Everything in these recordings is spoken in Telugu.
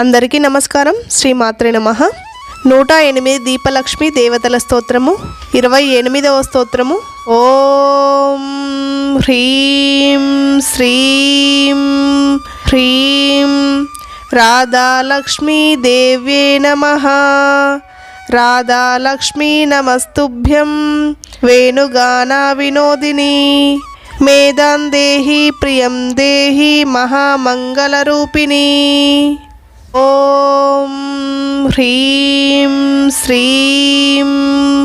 అందరికీ నమస్కారం. శ్రీ మాత్రే నమ. నూట ఎనిమిది దీపలక్ష్మి దేవతల స్తోత్రము. ఇరవై ఎనిమిదవ స్తోత్రము. ఓం హ్రీం శ్రీం హ్రీం. రాధాలక్ష్మీ దేవ్యే నమ. రాధాలక్ష్మీ నమస్తుభ్యం. వేణుగానా వినోదిని. మేదాం దేహి ప్రియం దేహి మహామంగళరూపిణి. ఓం హ్రీం శ్రీం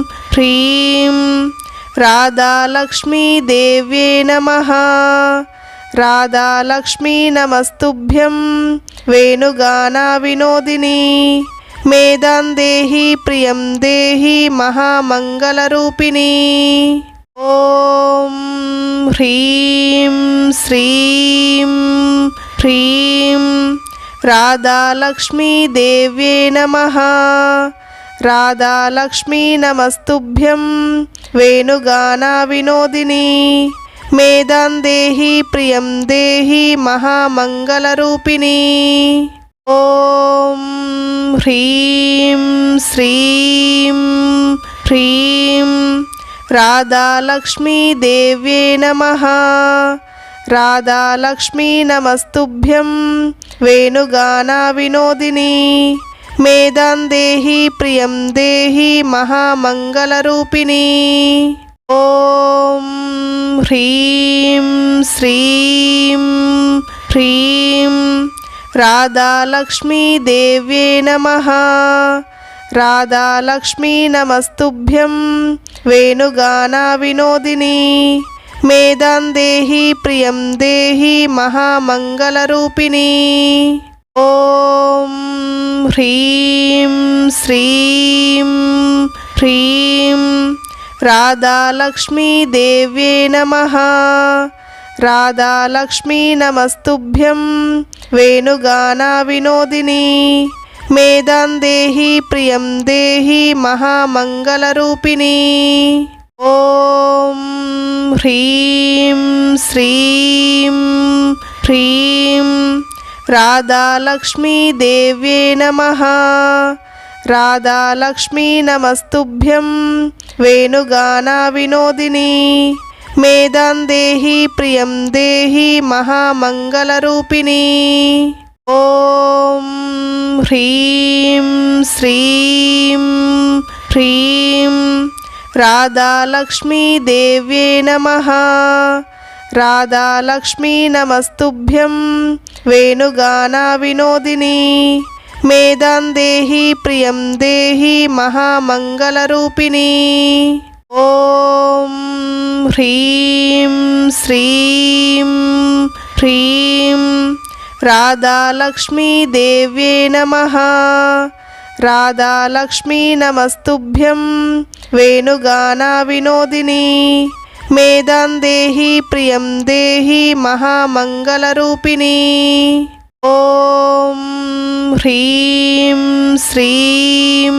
హ్రీం రాధాలక్ష్మీదేవ్యే నమ. రాధాలక్ష్మీ నమస్తుభ్యం వేణుగానా వినోదిని. మేదాం దేహి ప్రియం దేహి మహామంగళరూపిణి. ఓం హ్రీం శ్రీం హ్రీం రాధాలక్ష్మీ దేవ్యే నమ. రాధాలక్ష్మీ నమస్తుభ్యం వేణుగానా వినోదిని. మేదాం దేహి ప్రియం దేహి మహామంగళరూపిణి. ఓం హ్రీం శ్రీం హ్రీం రాధాలక్ష్మీ నమస్తుభ్యం. వేణుగానా వినోదిని. మేదాం దేహి ప్రియం దేహి మహామంగళరూపిణి. ఓం హ్రీం శ్రీం హ్రీం రాధాలక్ష్మీ దేవ్యే నమ. రాధాలక్ష్మీ నమస్తుభ్యం. వేణుగానా వినోదిని. మేదాం దేహి ప్రియం దేహి మహామంగళరూపిణి. ఓం హ్రీం శ్రీం హ్రీం రాధాలక్ష్మీదేవ్యే నమ. రాధాలక్ష్మీ నమస్తుభ్యం వేణుగానా వినోదిని. మేదాం దేహి ప్రియం దేహి మహామంగళరూపిణి. ఓం హ్రీం శ్రీం హ్రీం రాధాలక్ష్మీదేవ్యే నమ. రాధాలక్ష్మీ నమస్తుభ్యం వేణుగానా వినోదిని. మేదాం దేహి ప్రియం దేహి మహామంగళరూపిణి. ఓం హ్రీం శ్రీం హ్రీం రాధాలక్ష్మీ దేవ్యే నమ. రాధాలక్ష్మీ నమస్తుభ్యం వేణుగానా వినోదిని. మేదాం దేహి ప్రియం దేహి మహామంగళరూపిణి. ఓం హ్రీం శ్రీం హ్రీం రాధాలక్ష్మీ నమస్తుభ్యం. వేణుగానా వినోదిని. మేదాం దేహి ప్రియం దేహి మహామంగళరూపిణి. ఓం హ్రీం శ్రీం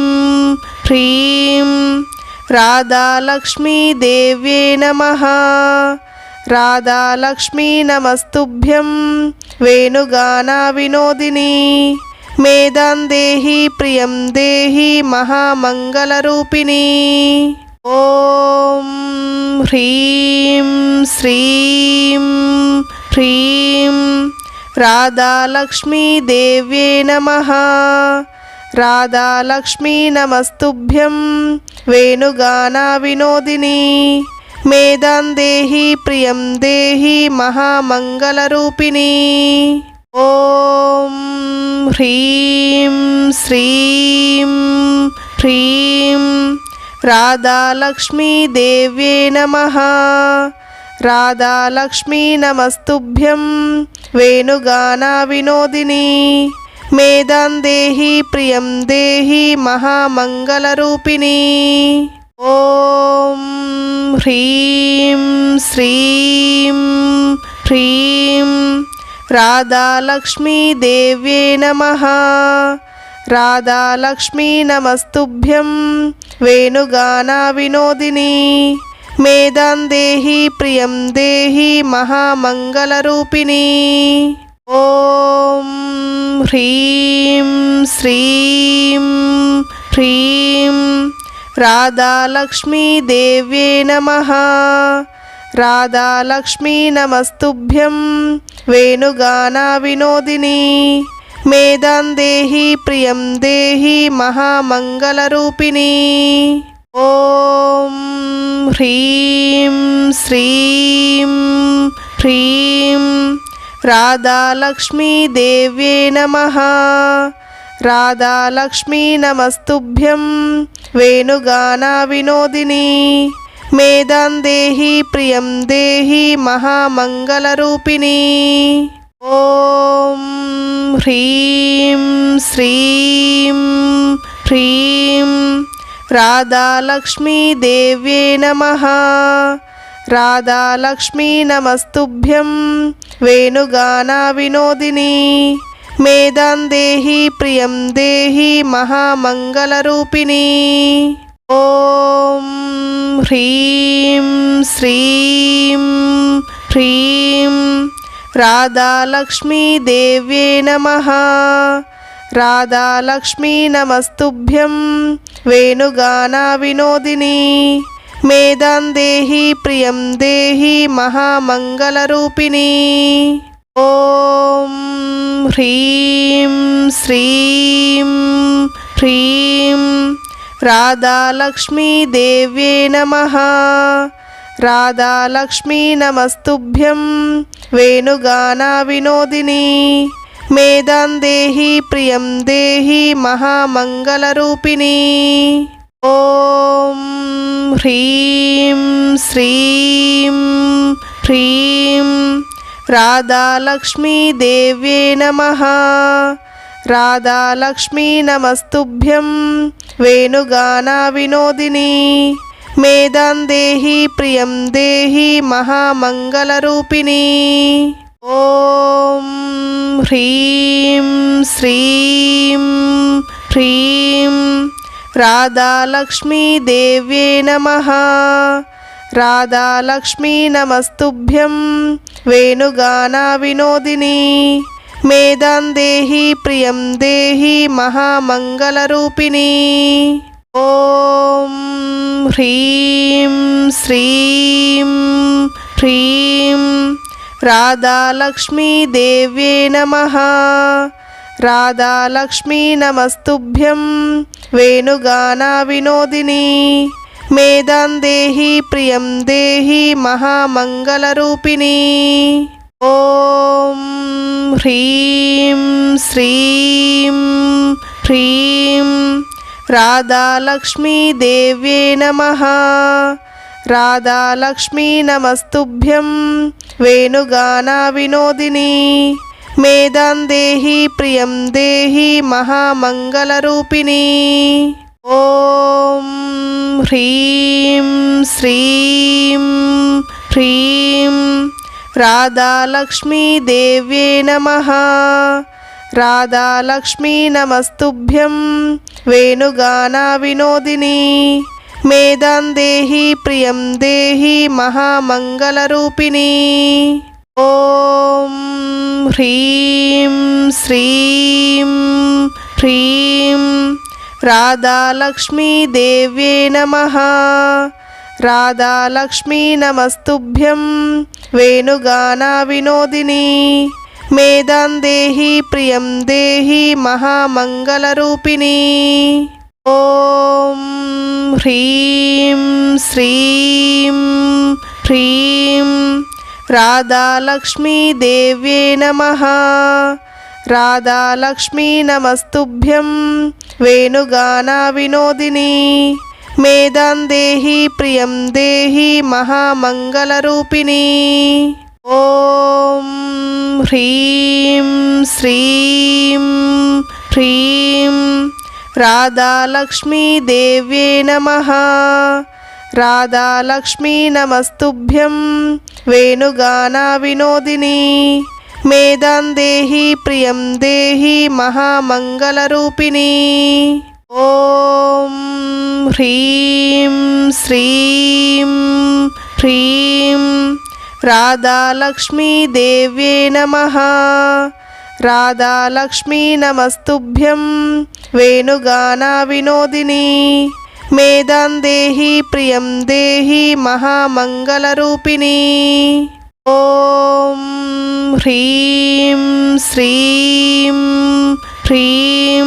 హ్రీం రాధాలక్ష్మీ దేవ్యే నమ. రాధాలక్ష్మీ నమస్తుభ్యం. వేణుగానా వినోదిని. మేదాం దేహి ప్రియం దేహి మహామంగళరూపిణి. ఓం హ్రీం శ్రీం హ్రీం రాధాలక్ష్మీదేవ్యే నమ. రాధాలక్ష్మీ నమస్తుభ్యం వేణుగానా వినోదిని. మేదాం దేహి ప్రియం దేహి మహామంగళరూపిణి. ఓం హ్రీం శ్రీం హ్రీం రాధాలక్ష్మీదేవ్యే నమ. రాధాలక్ష్మీ నమస్తుభ్యం వేణుగానా వినోదిని. మేదాం దేహి ప్రియం దేహి మహామంగళరూపిణి. ఓం హ్రీం శ్రీం హ్రీం राधालक्ष्मीदेव्ये नमः राधालक्ष्मी नमस्तुभ्यं वेणुगानाविनोदिनी मेदान् देहि प्रियं देहि महामङ्गलरूपिणी ॐ ह्रीं श्रीं ह्रीं राधालक्ष्मीदेव्ये नमः రాధాలక్ష్మీ నమస్తుభ్యం. వేణుగానా వినోదిని. మేదాం దేహి ప్రియం దేహి మహామంగళరూపిణి. ఓం హ్రీం శ్రీం హ్రీం రాధాలక్ష్మీ దేవ్యే నమ. రాధాలక్ష్మీ నమస్తుభ్యం. వేణుగానా వినోదిని. మేధం దేహి ప్రియం దేహి మహామంగళరూపిణి. ఓం హ్రీం శ్రీం హ్రీం రాధాలక్ష్మీదేవ్యే నమ. రాధాలక్ష్మీ నమస్తుభ్యం వేణుగానా వినోదిని. మేధం దేహి ప్రియం దేహి మహామంగళరూపిణి. ఓం హ్రీం శ్రీం హ్రీం రాధాలక్ష్మీదేవ్యే నమ. రాధాలక్ష్మీ నమస్తుభ్యం వేణుగానా వినోదిని. మేదాం దేహి ప్రియం దేహి మహామంగళరూపిణి. ఓం హ్రీం శ్రీం హ్రీం राधालक्ष्मीदेव्ये नमः राधालक्ष्मी नमस्तुभ्यं वेणुगानाविनोदिनी मेदां देहि प्रियं देहि महामङ्गलरूपिणी ॐ ह्रीं श्रीं ह्रीं राधालक्ष्मीदेव्ये नमः राधालक्ष्मी नमस्तुभ्यं వేణుగాన వినోదిని. మేధాం దేహి ప్రియం దేహి మహామంగళరూపిణి ఓం హ్రీం శ్రీం హ్రీం రాధాలక్ష్మీదేవ్యే నమ. రాధాలక్ష్మీ నమస్తుభ్యం. వేణుగాన వినోదిని. మేదాం దేహి ప్రియం దేహి మహామంగళరూపిణి. ఓం హ్రీం శ్రీం హ్రీం రాధాలక్ష్మీదేవ్యే నమ. రాధాలక్ష్మీ నమస్తుభ్యం వేణుగానా వినోదిని. మేదాం దేహి ప్రియం దేహి మహామంగళరూపిణి. ఓ హ్రీం శ్రీం హ్రీం రాధాలక్ష్మీదేవ్యే నమ రాధాలక్ష్మీ నమస్తుభ్యం వేణుగానా వినోదిని మేదాం దేహి ప్రియం దేహి మహామంగళరూపిణి ఓం హ్రీం శ్రీం హ్రీం राधालक्ष्मीदेव्ये नमः राधालक्ष्मी नमस्तुभ्यं वेणुगानाविनोदिनी मेदां देहि प्रियं देहि महामङ्गलरूपिणी ॐ ह्रीं श्रीं ह्रीं राधालक्ष्मीदेव्ये नमः రాధాలక్ష్మీ నమస్తుభ్యం. వేణుగానా వినోదిని. మేదాం దేహి ప్రియం దేహి మహామంగళరూపిణి. ఓం హ్రీం శ్రీం హ్రీం రాధాలక్ష్మీ దేవ్యే నమ. రాధాలక్ష్మీ నమస్తుభ్యం. వేణుగానా వినోదిని. మేధాం దేహి ప్రియం దేహి మహామంగళరూపిణి. ఓం హ్రీం శ్రీం హ్రీం రాధాలక్ష్మీదేవ్యే నమ. రాధాలక్ష్మీ నమస్తుభ్యం వేణుగానా వినోదిని. మేధాం దేహి ప్రియం దేహి మహామంగళరూపిణి. ఓం హ్రీం శ్రీం హ్రీం రాధాలక్ష్మీదేవ్యే నమ రాధాలక్ష్మీ నమస్తుభ్యం వేణుగానా వినోదిని మేదాం దేహి ప్రియం దేహి మహామంగళరూపిణి ఓం హ్రీం శ్రీం హ్రీం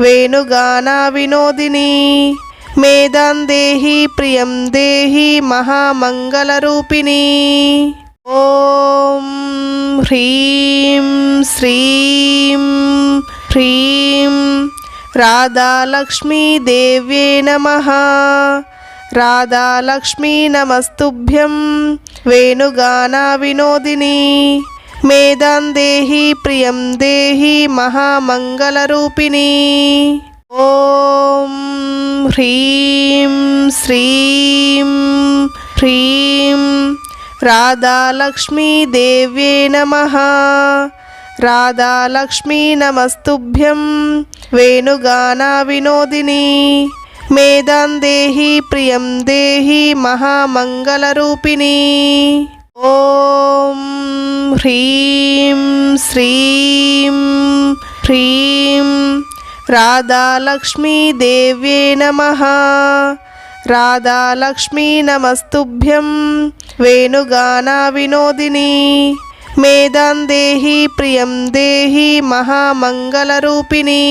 వేణుగానా వినోదిని. మేదాం దేహి ప్రియం దేహి మహామంగళరూపిణి ఓం హ్రీం శ్రీం హ్రీం రాధాలక్ష్మీదేవ్యే నమ. రాధాలక్ష్మీ నమస్తుభ్యం. వేణుగానా వినోదిని. మేదాం దేహి ప్రియం దేహి మహామంగళరూపిణి. ఓం హ్రీం శ్రీం హ్రీం రాధాలక్ష్మీదేవ్యే నమ. రాధాలక్ష్మీ నమస్తుభ్యం వేణుగానా వినోదిని. మేదాం దేహి ప్రియం దేహి మహామంగళరూపిణి. ఓం హ్రీం శ్రీం హ్రీం రాధాలక్ష్మీదేవ్యే నమ. రాధాలక్ష్మీ నమస్తుభ్యం వేణుగానా వినోదిని. మేదాం దేహి ప్రియం దేహి మహామంగళరూపిణీ.